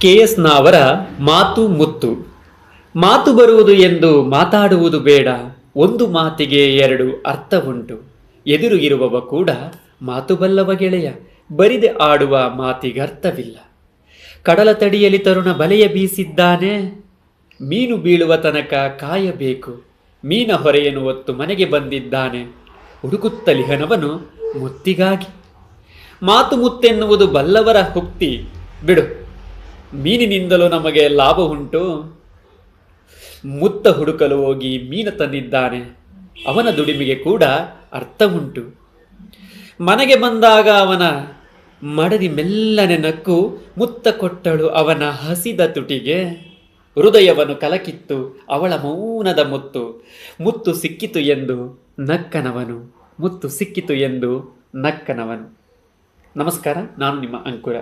K S ನಾವರ ಮಾತು ಮುತ್ತು. ಮಾತು ಬರುವುದು ಎಂದು ಮಾತಾಡುವುದು ಬೇಡ. ಒಂದು ಮಾತಿಗೆ ಎರಡು ಅರ್ಥವುಂಟು. ಎದುರು ಇರುವವ ಕೂಡ ಮಾತು ಬಲ್ಲವ ಗೆಳೆಯ. ಬರಿದೆ ಆಡುವ ಮಾತಿಗರ್ಥವಿಲ್ಲ. ಕಡಲ ತಡಿಯಲಿ ತರುಣ ಬಲೆಯ ಬೀಸಿದ್ದಾನೆ. ಮೀನು ಬೀಳುವ ತನಕ ಕಾಯಬೇಕು. ಮೀನ ಹೊರೆಯನ್ನು ಹೊತ್ತು ಮನೆಗೆ ಬಂದಿದ್ದಾನೆ. ಹುಡುಕುತ್ತಲಿಹನವನು ಮುತ್ತಿಗಾಗಿ. ಮಾತು ಮುತ್ತೆನ್ನುವುದು ಬಲ್ಲವರ ಹುಕ್ತಿ. ಬಿಡು. ಮೀನಿನಿಂದಲೂ ನಮಗೆ ಲಾಭ ಉಂಟು. ಮುತ್ತ ಹುಡುಕಲು ಹೋಗಿ ಮೀನ ತಂದಿದ್ದಾನೆ. ಅವನ ದುಡಿಮೆಗೆ ಕೂಡ ಅರ್ಥ ಉಂಟು. ಮನೆಗೆ ಬಂದಾಗ ಅವನ ಮಡದಿ ಮೆಲ್ಲನೆ ನಕ್ಕು ಮುತ್ತ ಕೊಟ್ಟಳು ಅವನ ಹಸಿದ ತುಟಿಗೆ. ಹೃದಯವನ್ನು ಕಲಕಿತ್ತು ಅವಳ ಮೌನದ ಮುತ್ತು. ಮುತ್ತು ಸಿಕ್ಕಿತು ಎಂದು ನಕ್ಕನವನು. ಮುತ್ತು ಸಿಕ್ಕಿತು ಎಂದು ನಕ್ಕನವನು. ನಮಸ್ಕಾರ, ನಾನು ನಿಮ್ಮ ಅಂಕುರ.